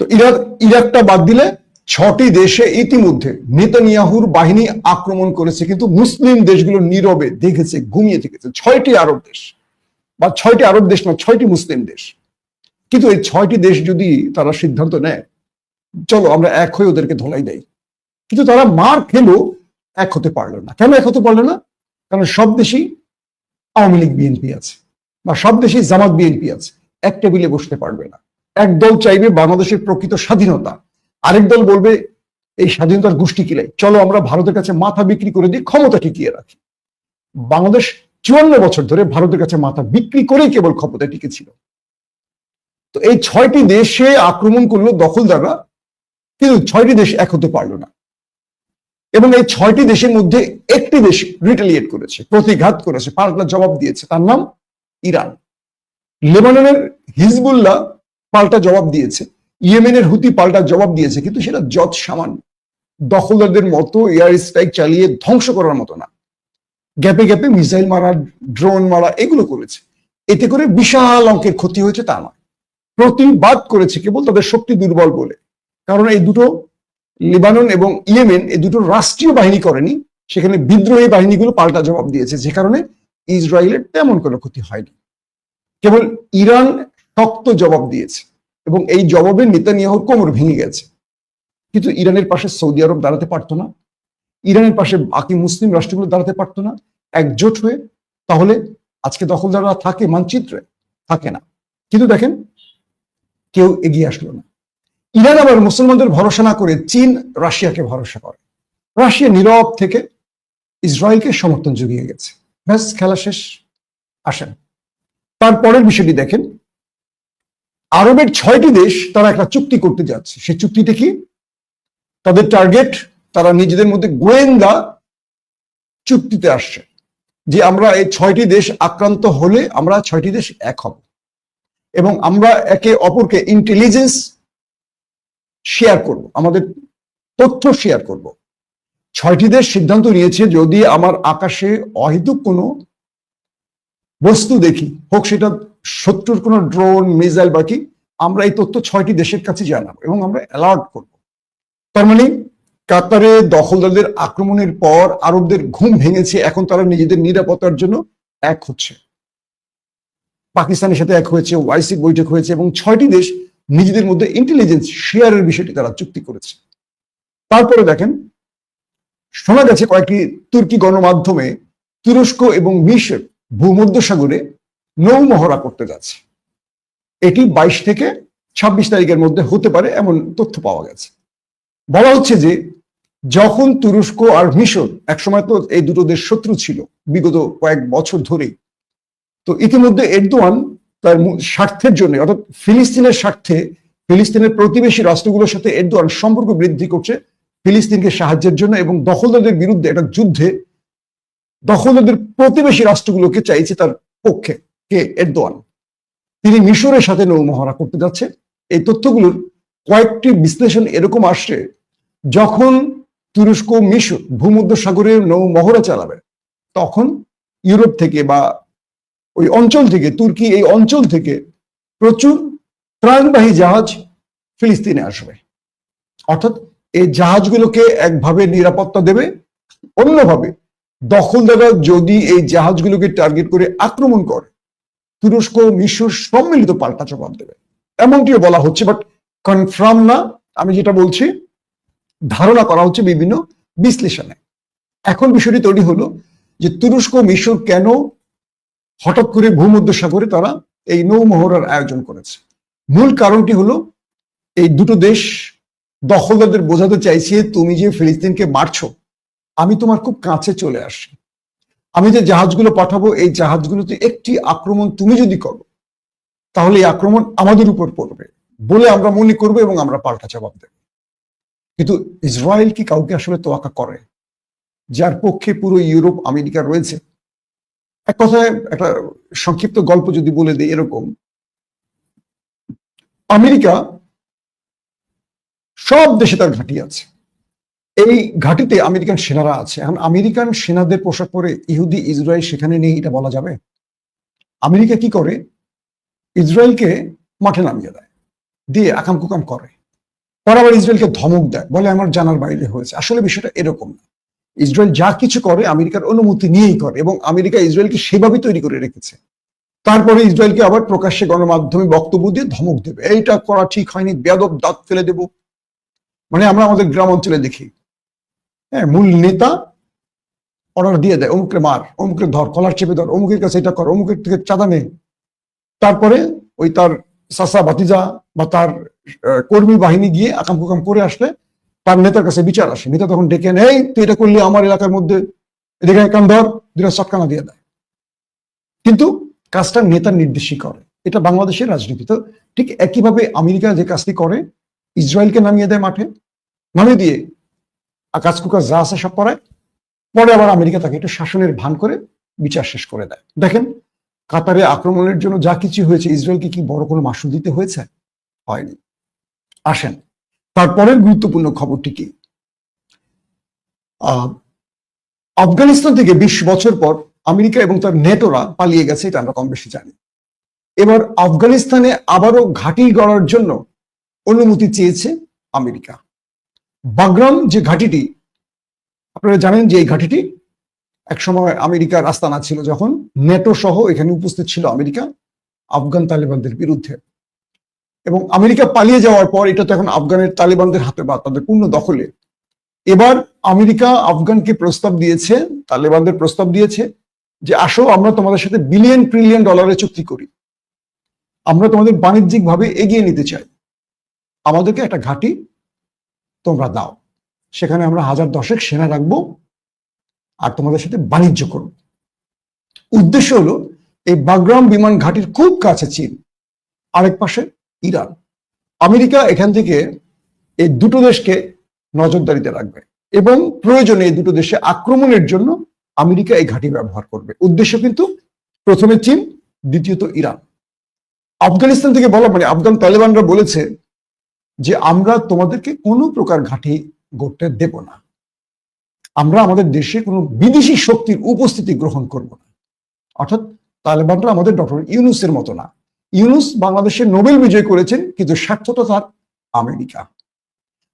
তো ইরাক, ইরাকটা বাদ দিলে ছটি দেশে ইতিমধ্যে নেতানিয়াহুর বাহিনী আক্রমণ করেছে, কিন্তু মুসলিম দেশগুলো নীরবে দেখেছে, ঘুমিয়ে থেকেছে। ছয়টি আরব দেশ বা ছয়টি আরব দেশ না, ছয়টি মুসলিম দেশ। কিন্তু এই ছয়টি দেশ যদি তারা সিদ্ধান্ত নেয়, চলো আমরা এক হয়ে ওদেরকে ধোলাই দেয় কিন্তু তারা মার খেলো, এক হতে পারল না। কেন এক হতে পারল না? কারণ সব দেশেই আওয়ামী লীগ, বিএনপি আছে বা সব দেশেই জামাত, বিএনপি আছে। এক টেবিলে বসতে পারবে না। এক দল চাইবে বাংলাদেশের প্রকৃত স্বাধীনতা। আরেক দল বলবে, এই স্বাধীনতার গোষ্ঠী কিলাই চলো আমরা ভারতের কাছে মাথা বিক্রি করে দিই, ক্ষমতা টিকিয়ে রাখি। বাংলাদেশ চুয়ান্ন বছর ধরে ভারতের কাছে মাথা বিক্রি করেই কেবল ক্ষমতায় টিকেছিল। তো এই ছয়টি দেশে আক্রমণ করল দখলদাররা, কিন্তু ছয়টি দেশ এক হতে পারল না। এবং এই ছয়টি দেশের মধ্যে একটি দেশ রিটেলিয়েট করেছে, প্রতিঘাত করেছে, পাল্টা জবাব দিয়েছে। তার নাম ইরান। লেবাননের হিজবুল্লাহ পাল্টা জবাব দিয়েছে। ইয়েমেনের হুতি পাল্টা জবাব দিয়েছে, কিন্তু সেটা যত সামান্য। দখলদারদের মতো এয়ার স্ট্রাইক চালিয়ে ধ্বংস করার মতো না। গ্যাপে গ্যাপে মিসাইল মারা, ড্রোন মারা, এগুলো করেছে। এতে করে বিশাল অঙ্কের ক্ষতি হয়েছে তা নয়। প্রতিবাদ করেছে কেবল তাদের শক্তি দুর্বল বলে। কারণ এই দুটো লিবানন এবং ইয়েমেন, এই দুটো রাষ্ট্রীয় বাহিনী করেনি, সেখানে বিদ্রোহী বাহিনীগুলো পাল্টা জবাব দিয়েছে। যে কারণে ইসরায়েলের তেমন কোনো ক্ষতি হয়নি। কেবল ইরান শক্ত জবাব দিয়েছে এবং এই জবাবে নেতানিয়াহুর কোমর ভেঙে গেছে। কিন্তু ইরানের পাশে সৌদি আরব দাঁড়াতে পারতো না, ইরানের পাশে বাকি মুসলিম রাষ্ট্রগুলো দাঁড়াতে পারতো না, একজোট হয়ে, তাহলে আজকে দখলদাররা থাকে মানচিত্রে, থাকে না। কিন্তু দেখেন, কেউ এগিয়ে আসলো না। ইরান আবার মুসলমানদের ভরসা না করে চীন রাশিয়াকে ভরসা করে। রাশিয়া নীরব থেকে ইসরায়েলকে সমর্থন জুগিয়ে গেছে। ব্যাস, খেলা শেষ, আসেন। তারপরের বিষয়টি দেখেন আরবের ছয়টি দেশ তারা একটা চুক্তি করতে যাচ্ছে। সেই চুক্তিটা কি? তাদের টার্গেট তারা নিজেদের মধ্যে গোয়েন্দা চুক্তিতে আসছে যে আমরা এই ছয়টি দেশ আক্রান্ত হলে আমরা ছয়টি দেশ এক হব। এবং আমরা একে অপরকে ইন্টেলিজেন্স শেয়ার করব, আমাদের তথ্য শেয়ার করব। ছয়টি দেশ সিদ্ধান্ত নিয়েছে, যদি আমার আকাশে অহেতুক কোনো বস্তু দেখি, হোক সেটা শত্রুর কোনো ড্রোন, মিসাইল বাকি আমরা এই তথ্য ছয়টি দেশের কাছে জানাব এবং আমরা অ্যালার্ট করব। তার মানে কাতারে দখলদারদের আক্রমণের পর আরবদের ঘুম ভেঙেছে, এখন তারা নিজেদের নিরাপত্তার জন্য এক হচ্ছে। পাকিস্তানের সাথে এক হয়েছে, ওয়াইসি বৈঠক হয়েছে এবং ছয়টি দেশ নিজেদের মধ্যে ইন্টেলিজেন্স শেয়ারের বিষয়টি তারা চুক্তি করেছে। তারপরে দেখেন, শোনা গেছে কয়েকটি তুর্কি গণমাধ্যমে তুরস্ক এবং মিশর ভূমধ্যসাগরে নৌ মহড়া করতে যাচ্ছে। এটি বাইশ থেকে ছাব্বিশ তারিখের মধ্যে হতে পারে এমন তথ্য পাওয়া গেছে। বলা হচ্ছে যে, যখন তুরস্ক আর মিশর একসময় তো এই দুটো দেশ শত্রু ছিল বিগত কয়েক বছর ধরেই, তো ইতিমধ্যে এরদোয়ান তার স্বার্থের জন্য, অর্থাৎ ফিলিস্তিনের স্বার্থে ফিলিস্তিনের প্রতিবেশী রাষ্ট্রগুলোর সাথে এরদোয়ান সম্পর্ক বৃদ্ধি করছে ফিলিস্তিনকে সাহায্যের জন্য এবং দখলদারদের বিরুদ্ধে একটা যুদ্ধে দখলদারদের প্রতিবেশী রাষ্ট্রগুলোকে চাইছে তার পক্ষে কে? এরদোয়ান। তিনি মিশরের সাথে নৌমহড়া করতে যাচ্ছে এই তথ্যগুলোর কয়েকটি বিশ্লেষণ এরকম আসছে। যখন তুরস্ক মিশর ভূমধ্য সাগরে নৌ মহড়া চালাবে, তখন ইউরোপ থেকে বা ওই অঞ্চল থেকে, তুর্কি এই অঞ্চল থেকে প্রচুর ত্রাণবাহী জাহাজ ফিলিস্তিনে আসবে। অর্থাৎ এই জাহাজগুলোকে একভাবে নিরাপত্তা দেবে, অন্যভাবে দখলদাররা যদি এই জাহাজগুলোকে টার্গেট করে আক্রমণ করে, তুরস্ক মিশর সম্মিলিত পাল্টা জবাব দেবে। এমনটিও বলা হচ্ছে বাট কনফার্ম না, আমি যেটা বলছি, ধারণা করা হচ্ছে বিভিন্ন বিশ্লেষণে। এখন বিষয়টি তৈরি হলো যে তুরস্ক মিশর কেন হঠাৎ করে ভূমধ্য সাগরে তারা এই নৌমহড়ার আয়োজন করেছে? মূল কারণটি হলো, এই দুটো দেশ দখলদারদের বোঝাতে চাইছে, তুমি যে ফিলিস্তিনকে মারছো আমি তোমার খুব কাছে চলে আসি। আমি যে জাহাজগুলো পাঠাবো, এই জাহাজগুলোতে একটি আক্রমণ তুমি যদি করো, তাহলে এই আক্রমণ আমাদের উপর পড়বে বলে আমরা মনে করব এবং আমরা পাল্টা জবাব দেব। কিন্তু ইসরায়েল কি কাউকে আসলে তোয়াক্কা করে? যার পক্ষে পুরো ইউরোপ, আমেরিকা রয়েছে? এক কথায় একটা সংক্ষিপ্ত গল্প যদি বলে দিই এরকম। আমেরিকা সব দেশে তার ঘাঁটি আছে। এই ঘাঁটিতে আমেরিকান সেনারা আছে। এখন আমেরিকান সেনাদের পোশাক পরে ইহুদি, ইসরায়েল সেখানে নেই, এটা বলা যাবে? আমেরিকা কি করে? ইসরায়েলকে মাঠে নামিয়ে দেয়, দিয়ে আকাম কুকাম করে। পরে আবার ইসরায়েলকে ধমক দেয়, বলে আমার জানার বাইরে হয়েছে। আসলে বিষয়টা এরকম না। ইসরায়েল যা কিছু করে আমেরিকার অনুমতি নিয়েই করে, এবং আমেরিকা ইসরায়েলকে সেভাবে তৈরি করে রেখেছে। তারপরে ইসরায়েলকে আবার প্রকাশ্যে গণমাধ্যমে বক্তব্য দিয়ে ধমক দেবে। এইটা করা ঠিক হয়নি বেদব দাঁত ফেলে দেব। মানে আমরা আমাদের গ্রাম অঞ্চলে দেখি হ্যাঁ মূল নেতা অর্ডার দিয়ে দেয়, অমুকের মার, অমুকের ধর, কলার চেপে ধর, অমুকের কাছে এটা কর, অমুকের থেকে চাঁদা নে। তারপরে ওই তার সাসা ভাতিজা বা তার কর্মী বাহিনী গিয়ে আকাম কুকাম করে আসলে তার নেতার কাছে বিচার আসে। নেতা তখন ডেকে নেই তুই এটা করলি আমার এলাকার মধ্যে, এদিকে কান ধর দুটা চটকানা দিয়ে দেয়। কিন্তু কাজটা নেতার নির্দেশই করে। এটা বাংলাদেশের রাজনীতি। তো ঠিক একইভাবে আমেরিকা যে কাজটি করে, ইসরায়েলকে নামিয়ে দেয় মাঠে। নামিয়ে দিয়ে আকাশ কুকাশ যা আছে সব করায় পরে আবার আমেরিকা তাকে একটু শাসনের ভান করে বিচার শেষ করে দেয়। দেখেন, কাতারে আক্রমণের জন্য যা কিছু হয়েছে, ইসরায়েলকে কি বড় কোনো মাসুল দিতে হয়েছে? হয়নি। আসেন, তারপরের গুরুত্বপূর্ণ খবরটি কি? আফগানিস্তান থেকে বিশ বছর পর আমেরিকা এবং তার নেটোরা পালিয়ে গেছে, এটা আমরা কম বেশি জানি। এবার আফগানিস্তানে আবারও ঘাঁটি গড়ার জন্য অনুমতি চেয়েছে আমেরিকা। বাগরাম যে ঘাঁটিটি, আপনারা জানেন যে এই ঘাঁটিটি একসময় আমেরিকার আস্তানা ছিল যখন নেটো সহ এখানে উপস্থিত ছিল আমেরিকা, আফগান তালেবানদের বিরুদ্ধে। এবং আমেরিকা পালিয়ে যাওয়ার পর এটা তো এখন আফগানের তালেবানদের হাতে বা তাদের পূর্ণ দখলে। এবার আমেরিকা আফগানকে প্রস্তাব দিয়েছে, তালেবানদের প্রস্তাব দিয়েছে যে আসো আমরা তোমাদের সাথে বিলিয়ন ট্রিলিয়ন ডলারের চুক্তি করি। আমরা তোমাদের বাণিজ্যিকভাবে এগিয়ে নিতে চাই। আমাদেরকে একটা ঘাঁটি তোমরা দাও। সেখানে আমরা হাজার দশেক সেনা রাখব আর তোমাদের সাথে বাণিজ্য করব। উদ্দেশ্য হলো, এই বাগরাম বিমান ঘাটির খুব কাছে চীন, আরেক পাশে ইরান। আমেরিকা এখান থেকে এই দুটো দেশকে নজরদারিতে রাখবে এবং প্রয়োজনে এই দুটো দেশে আক্রমণের জন্য আমেরিকা এই ঘাঁটি ব্যবহার করবে। উদ্দেশ্য কিন্তু প্রথমে চীন, দ্বিতীয়ত ইরান। আফগানিস্তান থেকে বলা মানে আফগান তালেবানরা বলেছে যে আমরা তোমাদেরকে কোনো প্রকার ঘাঁটি গড়তে দেব না। আমরা আমাদের দেশে কোনো বিদেশি শক্তির উপস্থিতি গ্রহণ করব না। অর্থাৎ তালেবানরা আমাদের ডক্টর ইউনুসের মতো না। ইউনুস বাংলাদেশে নোবেল বিজয় করেছেন, কিন্তু স্বার্থটা তার আমেরিকা।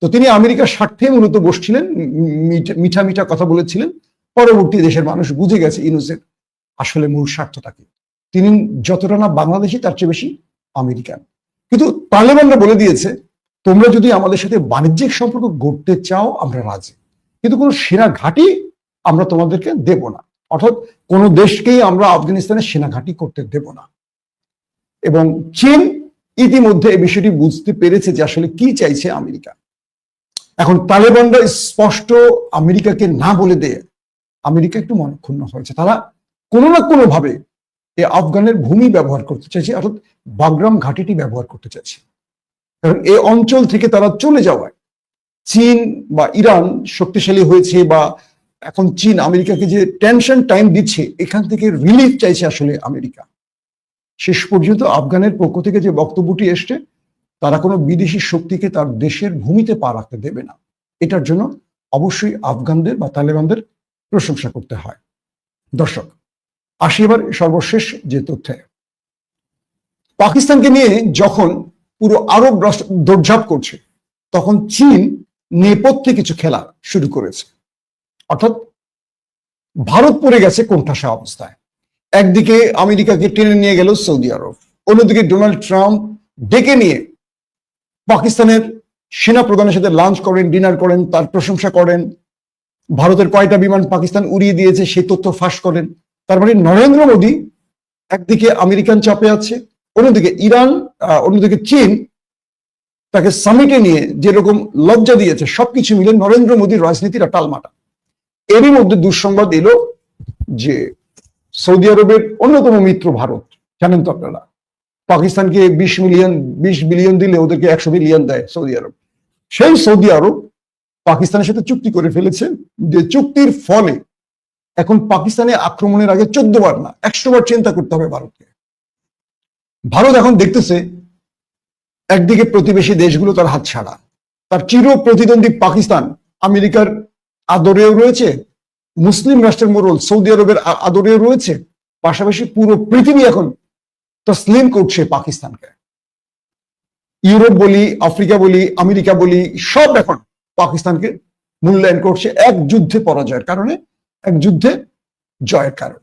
তো তিনি আমেরিকার স্বার্থে মূলত বসছিলেন মিঠা- মিঠা কথা বলেছিলেন। পরবর্তী দেশের মানুষ বুঝে গেছে ইউনুসের আসলে মূল স্বার্থটা কি তিনি যতটা না বাংলাদেশি তার চেয়ে বেশি আমেরিকান। কিন্তু তালেবানরা বলে দিয়েছে তোমরা যদি আমাদের সাথে বাণিজ্যিক সম্পর্ক গড়তে চাও, আমরা রাজি। কিন্তু কোনো সেনা ঘাঁটি আমরা তোমাদেরকে দেব না। অর্থাৎ কোনো দেশকেই আমরা আফগানিস্তানে সেনা ঘাঁটি করতে দেব না। এবং চীন ইতিমধ্যে এই বিষয়টি বুঝতে পেরেছে যে আসলে কি চাইছে আমেরিকা। এখন তালেবানরা স্পষ্ট আমেরিকাকে না বলে দেয়। আমেরিকা একটু মনক্ষুণ্ণ হয়েছে। তারা কোনো না কোনো ভাবে এই আফগানের ভূমি ব্যবহার করতে চাইছে, অর্থাৎ বাগরাম ঘাটিটি ব্যবহার করতে চাইছে। কারণ এই অঞ্চল থেকে তারা চলে যাওয়ায় চীন বা ইরান শক্তিশালী হয়েছে বা এখন চীন আমেরিকাকে যে টেনশন টাইম দিচ্ছে, এখান থেকে রিলিফ চাইছে আসলে আমেরিকা। শেষ পর্যন্ত আফগানের পক্ষ থেকে যে বক্তব্যটি এসছে, তারা কোনো বিদেশি শক্তিকে তার দেশের ভূমিতে পা রাখতে দেবে না। এটার জন্য অবশ্যই আফগানদের বা তালেবানদের প্রশংসা করতে হয়। দর্শক, আসি এবার সর্বশেষ যে তথ্যে। পাকিস্তানকে নিয়ে যখন পুরো আরব রাষ্ট্র দৌড়ঝাঁপ করছে, তখন চীন নেপথ্যে কিছু খেলা শুরু করেছে। অর্থাৎ ভারত পড়ে গেছে কোণঠাসা অবস্থায়। একদিকে আমেরিকাকে টেনে নিয়ে গেল সৌদি আরব, অন্যদিকে ডোনাল্ড ট্রাম্প ডেকে নিয়ে পাকিস্তানের সেনা প্রধানের সাথে লাঞ্চ করেন, ডিনার করেন, তার প্রশংসা করেন। ভারতের কয়টা বিমান পাকিস্তান উড়িয়ে দিয়েছে, সেই তথ্য ফাঁস করেন। তার মানে নরেন্দ্র মোদী একদিকে আমেরিকান চাপে আছে অন্যদিকে ইরান অন্যদিকে চীন তাকে সামিটে নিয়ে যেরকম লজ্জা দিয়েছে, সবকিছু মিলে নরেন্দ্র মোদীর রাজনীতির টালমাটা এরই মধ্যে দুঃসংবাদ এলো যে সৌদি আরবের অন্যতম মিত্র ভারত, জানেন তো আপনারা, পাকিস্তানকে বিশ মিলিয়ন, বিশ বিলিয়ন দিলে ওদেরকে একশো মিলিয়ন দেয় সৌদি আরব। সেই সৌদি আরব পাকিস্তানের সাথে চুক্তি করে ফেলেছে যে চুক্তির ফলে এখন পাকিস্তানে আক্রমণের আগে চোদ্দ বার না, একশো বার চিন্তা করতে হবে ভারতকে। ভারত এখন দেখতেছে একদিকে প্রতিবেশী দেশগুলো তার হাত ছাড়া। তার চির প্রতিদ্বন্দ্বী পাকিস্তান আমেরিকার আদরেও রয়েছে, মুসলিম রাষ্ট্রের মোড়ল সৌদি আরবের আদরেও রয়েছে, পাশাপাশি পুরো পৃথিবী এখন তসলিম করছে পাকিস্তানকে। ইউরোপ বলি, আফ্রিকা বলি, আমেরিকা বলি, সব এখন পাকিস্তানকে মূল্যায়ন করছে এক যুদ্ধে পরাজয়ের কারণে, এক যুদ্ধে জয়ের কারণে।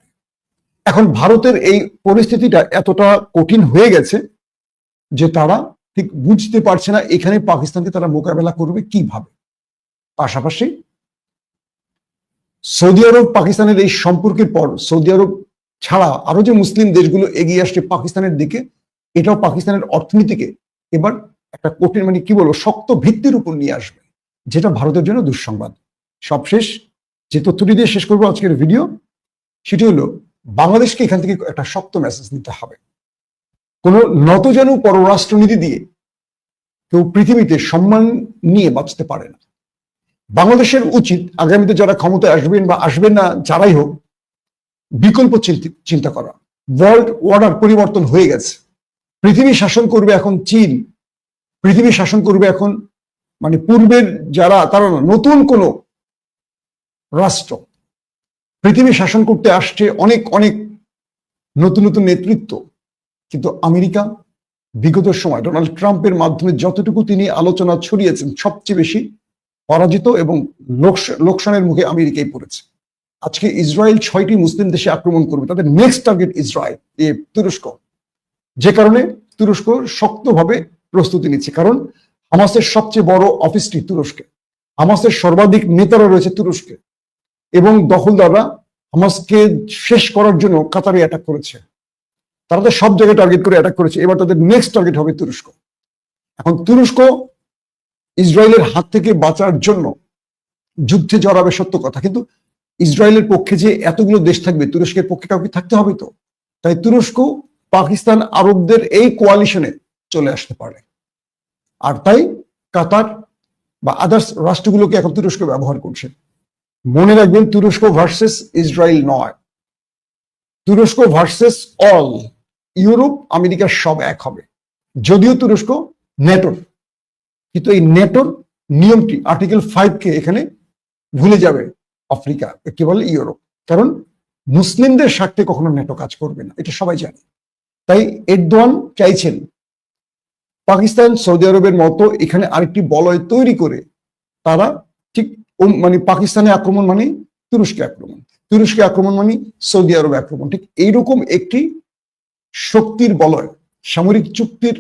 এখন ভারতের এই পরিস্থিতিটা এতটা কঠিন হয়ে গেছে যে তারা ঠিক বুঝতে পারছে না এখানে পাকিস্তানকে তারা মোকাবেলা করবে কীভাবে। পাশাপাশি সৌদি আরব পাকিস্তানের এই সম্পর্কের পর সৌদি আরব ছাড়া আরও যে মুসলিম দেশগুলো এগিয়ে আসছে পাকিস্তানের দিকে, এটাও পাকিস্তানের অর্থনীতিকে এবার একটা কঠিন মানে কি বলব, শক্ত ভিত্তির উপর নিয়ে আসবে, যেটা ভারতের জন্য দুঃসংবাদ। সবশেষ যে তথ্যটি দিয়ে শেষ করব আজকের ভিডিও, সেটি হলো বাংলাদেশকে এখান থেকে একটা শক্ত মেসেজ দিতে হবে। কোন নতজানু পররাষ্ট্রনীতি দিয়ে কেউ পৃথিবীতে সম্মান নিয়ে বাঁচতে পারে না। বাংলাদেশের উচিত আগামীতে যারা ক্ষমতায় আসবেন বা আসবেন না, যারাই হোক, বিকল্প চিন্তা করা। ওয়ার্ল্ড অর্ডার পরিবর্তন হয়ে গেছে। পৃথিবী শাসন করবে এখন চীন। পৃথিবী শাসন করবে এখন মানে পূর্বের যারা, তারা নতুন কোন রাষ্ট্র। পৃথিবী শাসন করতে আসছে অনেক অনেক নতুন নতুন নেতৃত্ব। কিন্তু আমেরিকা বিগত সময় ডোনাল্ড ট্রাম্পের মাধ্যমে যতটুকু তিনি আলোচনা ছড়িয়েছেন, সবচেয়ে বেশি পরাজিত এবং লোকস- লোকসানের মুখে আমেরিকাই পড়েছে। আজকে ইসরায়েল ছয়টি মুসলিম দেশে আক্রমণ করবে। তাদের নেক্সট টার্গেট ইসরায়েল, এ তুরস্ক। যে কারণে তুরস্ক শক্তভাবে প্রস্তুতি নিচ্ছে। কারণ হামাসের সবচেয়ে বড় অফিসটি তুরস্কে। হামাসের সর্বাধিক নেতারা রয়েছে তুরস্কে। এবং দখলদাররা হামাসকে শেষ করার জন্য কাতারে অ্যাটাক করেছে। তারা তো সব জায়গায় টার্গেট করে অ্যাটাক করেছে। এবার তাদের নেক্সট টার্গেট হবে তুরস্ক। এখন তুরস্ক ইসরায়েলের হাত থেকে বাঁচার জন্য যুদ্ধে জড়াবে সত্য কথা। কিন্তু ইসরায়েলের পক্ষে যে এতগুলো দেশ থাকবে, তুরস্কের পক্ষে কাউকে থাকতে হবে তো? তাই তুরস্ক, পাকিস্তান, আরবদের এই কোয়ালিশনে চলে আসতে পারে। আর তাই কাতার বা আদার্স রাষ্ট্রগুলোকে এখন তুরস্ক ব্যবহার করছে। মনে রাখবেন, তুরস্ক ভার্সেস ইসরায়েল নয়। তুরস্ক ভার্সেস অল ইউরোপ, আমেরিকা সব এক হবে। যদিও তুরস্ক নেটোর, কিন্তু এই নেটোর নিয়মটি আর্টিকেল ফাইভ কে এখানে ভুলে যাবে আফ্রিকা কি বলে ইউরোপ। কারণ মুসলিমদের স্বার্থে কখনো নেটো কাজ করবে না, এটা সবাই জানে। তাই এরদোয়ান চাইছেন, পাকিস্তান, সৌদি আরবের মতো এখানে আরেকটি বলয় তৈরি করে তারা ঠিক মানে পাকিস্তানে আক্রমণ মানে তুরস্কে আক্রমণ। তুরস্কে আক্রমণ মানে সৌদি আরবে আক্রমণ। ঠিক এইরকম একটি শক্তির বলয়, সামরিক চুক্তির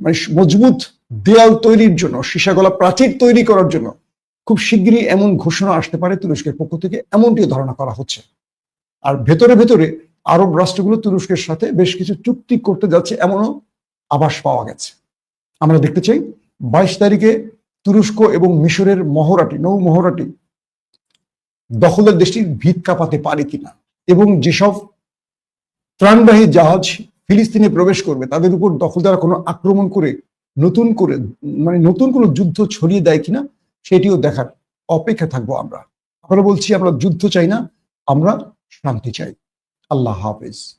মানে মজবুত দেয়াল তৈরির জন্য, সীসাগলা প্রাচীর তৈরি করার জন্য খুব শিগগিরই এমন ঘোষণা আসতে পারে তুরস্কের পক্ষ থেকে এমনটি ধারণা করা হচ্ছে। আর ভেতরে ভেতরে আরব রাষ্ট্রগুলো তুরস্কের সাথে বেশ কিছু চুক্তি করতে যাচ্ছে, এমনও আভাস পাওয়া গেছে। আমরা দেখতে চাই বাইশ তারিখে তুরস্ক এবং মিশরের মহড়াটি, নৌ মহড়াটি দখলের দেশটির ভিত কাঁপাতে পারে কিনা এবং যেসব ত্রাণবাহী জাহাজ ফিলিস্তিনে প্রবেশ করবে, তাদের উপর দখলদারা কোনো আক্রমণ করে নতুন করে মানে নতুন কোনো যুদ্ধ ছড়িয়ে দেয় কিনা, সেটিও দেখার অপেক্ষা থাকব আমরা। আমরা বলছি, আমরা যুদ্ধ চাই না, আমরা শান্তি চাই। আল্লাহ হাফেজ।